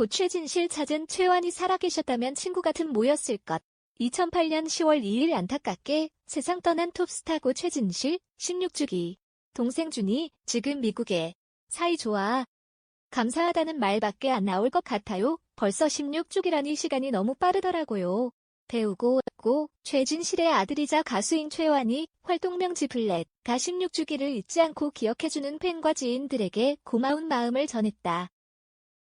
곧 최진실 찾은 최완이 살아계셨다면 친구 같은 모였을 것. 2008년 10월 2일 안타깝게 세상 떠난 톱스타 고 최진실 16주기. 동생 준이 지금 미국에 사이 좋아. 감사하다는 말밖에 안 나올 것 같아요. 벌써 16주기라니 시간이 너무 빠르더라고요. 배우고 고 최진실의 아들이자 가수인 최완이 활동명지 블랙 가 16주기를 잊지 않고 기억해주는 팬과 지인들에게 고마운 마음을 전했다.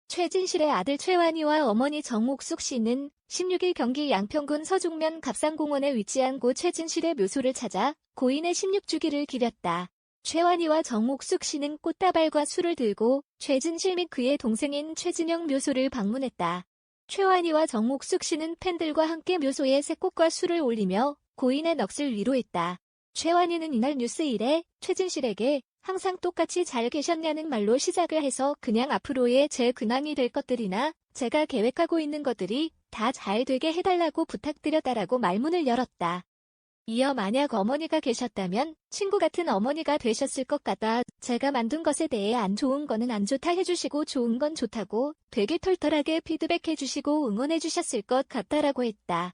최진실의 아들 최완이와 어머니 정옥숙 씨는 16일 경기 양평군 서중면 갑상공원에 위치한 고 최진실의 묘소를 찾아 고인의 16주기를 기렸다. 최완이와 정옥숙 씨는 꽃다발과 술을 들고 최진실 및 그의 동생인 최진영 묘소를 방문했다. 최완이와 정옥숙 씨는 팬들과 함께 묘소에 새꽃과 술을 올리며 고인의 넋을 위로했다. 최완이는 이날 뉴스 1에 최진실에게 항상 똑같이 잘 계셨냐는 말로 시작을 해서 그냥 앞으로의 제 근황이 될 것들이나 제가 계획하고 있는 것들이 다 잘 되게 해달라고 부탁드렸다라고 말문을 열었다. 이어 만약 어머니가 계셨다면 친구 같은 어머니가 되셨을 것 같다. 제가 만든 것에 대해 안 좋은 거는 안 좋다 해주시고 좋은 건 좋다고 되게 털털하게 피드백해주시고 응원해주셨을 것 같다라고 했다.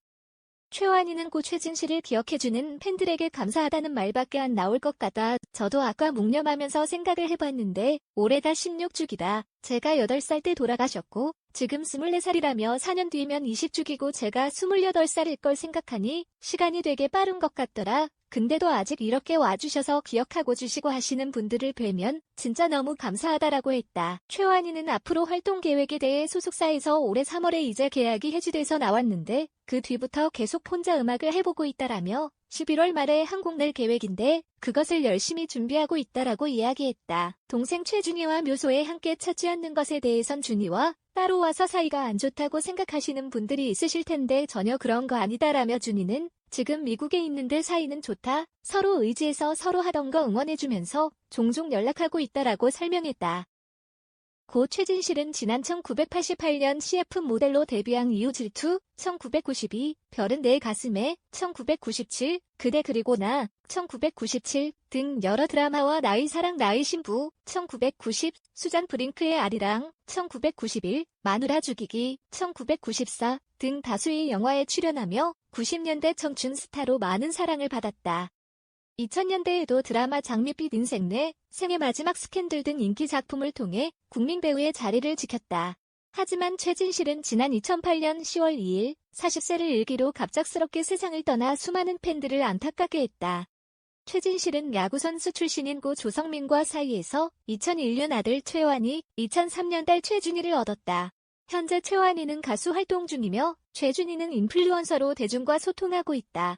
최완이는 고 최진실을 기억해주는 팬들에게 감사하다는 말밖에 안 나올 것 같다. 저도 아까 묵념하면서 생각을 해봤는데 올해가 16주기다. 제가 8살 때 돌아가셨고 지금 24살이라며 4년 뒤면 20주기고 제가 28살일 걸 생각하니 시간이 되게 빠른 것 같더라. 근데도 아직 이렇게 와주셔서 기억하고 주시고 하시는 분들을 뵈면 진짜 너무 감사하다라고 했다. 최완이는 앞으로 활동 계획에 대해 소속사에서 올해 3월에 이제 계약이 해지돼서 나왔는데 그 뒤부터 계속 혼자 음악을 해보고 있다라며 11월 말에 한국 낼 계획인데 그것을 열심히 준비하고 있다라고 이야기했다. 동생 최준이와 묘소에 함께 찾지 않는 것에 대해선 준이와 따로 와서 사이가 안 좋다고 생각하시는 분들이 있으실 텐데 전혀 그런 거 아니다라며 준이는 지금 미국에 있는데 사이는 좋다. 서로 의지해서 서로 하던 거 응원해주면서 종종 연락하고 있다라고 설명했다. 고 최진실은 지난 1988년 CF 모델로 데뷔한 이후 질투, 1992, 별은 내 가슴에, 1997, 그대 그리고 나, 1997 등 여러 드라마와 나의 사랑 나의 신부, 1990, 수잔 브링크의 아리랑, 1991, 마누라 죽이기, 1994 등 다수의 영화에 출연하며 90년대 청춘 스타로 많은 사랑을 받았다. 2000년대에도 드라마 장밋빛 인생 내 생애 마지막 스캔들 등 인기 작품을 통해 국민 배우의 자리를 지켰다. 하지만 최진실은 지난 2008년 10월 2일 40세를 일기로 갑작스럽게 세상을 떠나 수많은 팬들을 안타깝게 했다. 최진실은 야구선수 출신인 고 조성민과 사이에서 2001년 아들 최완이 2003년 딸 최준희를 얻었다. 현재 최완이는 가수 활동 중이며 최준희는 인플루언서로 대중과 소통하고 있다.